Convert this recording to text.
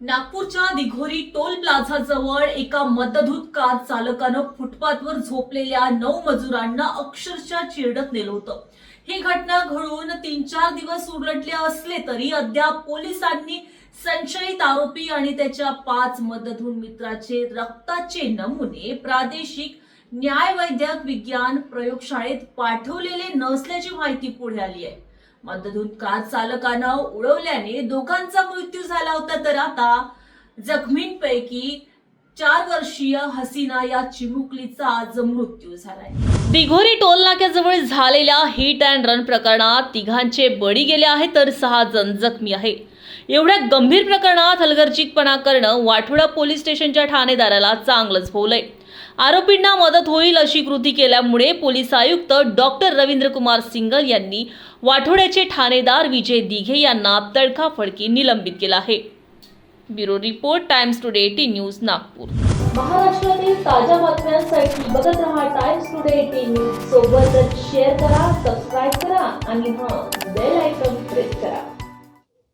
नागपूरच्या Dighori toll plaza जवळ एका मदधूत कार चालकानं फुटपाथवर झोपलेल्या नऊ मजुरांना अक्षरशः चिरडत नेलं होतं. ही घटना घडून तीन चार दिवस उलटले असले तरी अद्याप पोलिसांनी संशयित आरोपी आणि त्याच्या पाच मदधून मित्राचे रक्ताचे नमुने प्रादेशिक न्यायवैद्यक विज्ञान प्रयोगशाळेत पाठवलेले नसल्याची माहिती पुढे आली आहे. मदधून कार चालकानं उडवल्याने दोघांचा मृत्यू झाला होता. तर आता जखमींपैकी चार वर्षीय हसीना या चिमुकलीचा आज मृत्यू झालाय. दिघोरी टोल नाक्याजवळ झालेल्या हिट अँड रन प्रकरणात तिघांचे बळी गेले आहेत तर सहा जण जखमी आहे एवढ्या गंभीर प्रकरणात हलगर्जीतपणा करणं वाठोडा पोलीस स्टेशनच्या ठाणेदाराला चांगलंच भोवलंय आरोपींना मदत होईल अशी कृती केल्यामुळे पोलीस आयुक्त डॉक्टर रवींद्र कुमार सिंगल यांनी वाठोड्याचे ठाणेदार विजय दिघे यांना तडकाफडकी निलंबित केलं आहे. Bureau report Times Today AT news Nagpur. महाराष्ट्रातील ताज्या बातम्यांसाठी बघत रहा टाइम्स टुडे टी न्यूज सोबतच शेअर करा सबस्क्राईब करा आणि हां बेल आयकॉन प्रेस करा.